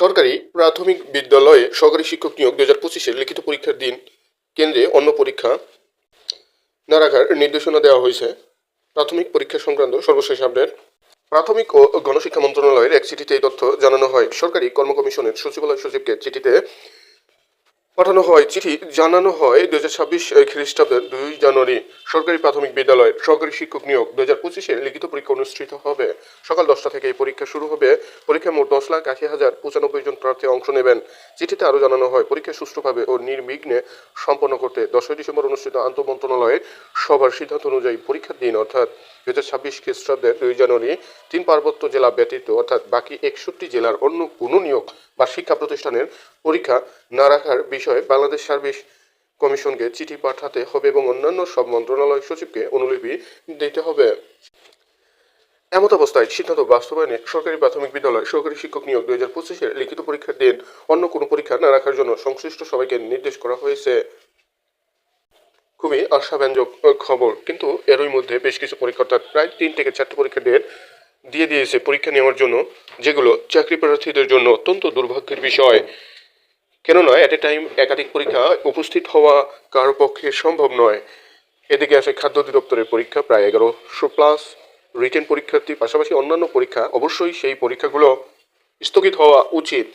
সরকারি প্রাথমিক বিদ্যালয়ে সরকারি শিক্ষক নিয়োগ দু হাজার পঁচিশের লিখিত পরীক্ষার দিন কেন্দ্রে অন্য পরীক্ষা না রাখার নির্দেশনা দেওয়া হয়েছে। প্রাথমিক পরীক্ষা সংক্রান্ত সর্বশেষ আপডেট। প্রাথমিক ও গণশিক্ষা মন্ত্রণালয়ের এক চিঠিতে এই তথ্য জানানো হয়। সরকারি কর্ম কমিশনের সচিবালয় সচিবকে চিঠিতে পাঠানো হয়, চিঠি জানানো হয় দু হাজার ছাব্বিশ খ্রিস্টাব্দের দুই জানুয়ারি। সরকারি প্রাথমিক বিদ্যালয়ের সরকারি শিক্ষক নিয়োগ দু হাজার পঁচিশে লিখিত পরীক্ষা অনুষ্ঠিত হবে। সকাল দশটা থেকে এই পরীক্ষা শুরু হবে। পরীক্ষায় মোট দশ লাখ আশি হাজার পঁচানব্বই জন প্রার্থী অংশ নেবেন। চিঠিতে আরও জানানো হয়, পরীক্ষা সুষ্ঠুভাবে ও নির্বিঘ্নে সম্পন্ন করতে দশই ডিসেম্বর অনুষ্ঠিত আন্তঃমন্ত্রণালয়ের সভার সিদ্ধান্ত অনুযায়ী পরীক্ষার দিন, অর্থাৎ দু হাজার ছাব্বিশ খ্রিস্টাব্দের দুই জানুয়ারি তিন পার্বত্য জেলা ব্যতীত, অর্থাৎ বাকি একষট্টি জেলার অন্য কোনো নিয়োগ বা শিক্ষা প্রতিষ্ঠানের পরীক্ষা না রাখার বিষয়ে বাংলাদেশ সার্ভিস কমিশনকে চিঠি পাঠাতে হবে এবং অন্যান্য সব মন্ত্রণালয় সচিবকে অনুলিপি দিতে হবে। এমত অবস্থায় সিদ্ধান্ত বাস্তবায়নে সরকারি প্রাথমিক বিদ্যালয় সহকারী শিক্ষক নিয়োগ দুই হাজার পঁচিশের লিখিত পরীক্ষার দিন অন্য কোনো পরীক্ষা না রাখার জন্য সংশ্লিষ্ট সবাইকে নির্দেশ করা হয়েছে। খুবই আশাব্যঞ্জক খবর। কিন্তু এরই মধ্যে বেশ কিছু পরীক্ষা প্রায় তিন থেকে চারটি পরীক্ষা ডেট দিয়ে দিয়েছে পরীক্ষা নেওয়ার জন্য, যেগুলো চাকরি প্রার্থীদের জন্য অত্যন্ত দুর্ভাগ্যের বিষয়। কেননা অ্যাট এ টাইম একাধিক পরীক্ষা উপস্থিত হওয়া কারও পক্ষে সম্ভব নয়। এদিকে আসে খাদ্য অধিদপ্তরের পরীক্ষা, প্রায় এগারোশো প্লাস রিটেন পরীক্ষার্থী, পাশাপাশি অন্যান্য পরীক্ষা, অবশ্যই সেই পরীক্ষাগুলো স্থগিত হওয়া উচিত।